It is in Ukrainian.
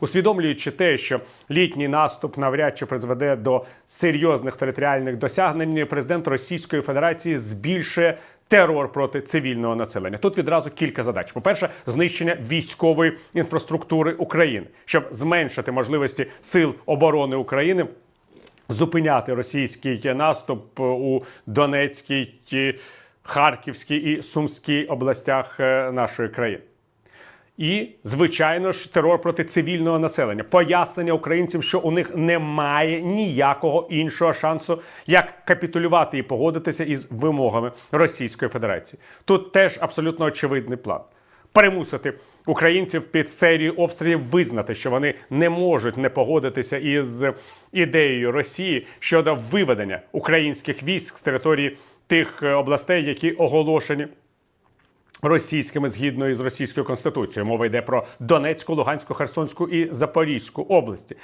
Усвідомлюючи те, що літній наступ навряд чи призведе до серйозних територіальних досягнень, президент Російської Федерації збільшує терор проти цивільного населення. Тут відразу кілька задач: по-перше, знищення військової інфраструктури України, щоб зменшити можливості сил оборони України зупиняти російський наступ у Донецькій, Харківській і Сумській областях е, нашої країни. І, звичайно ж, терор проти цивільного населення, пояснення українцям, що у них немає ніякого іншого шансу, як капітулювати і погодитися із вимогами Російської Федерації. Тут теж абсолютно очевидний план. Перемусити українців під серію обстрілів визнати, що вони не можуть не погодитися із ідеєю Росії щодо виведення українських військ з території тих е, областей, які оголошені російськими згідно із російською конституцією. Мова йде про Донецьку, Луганську, Херсонську і Запорізьку області.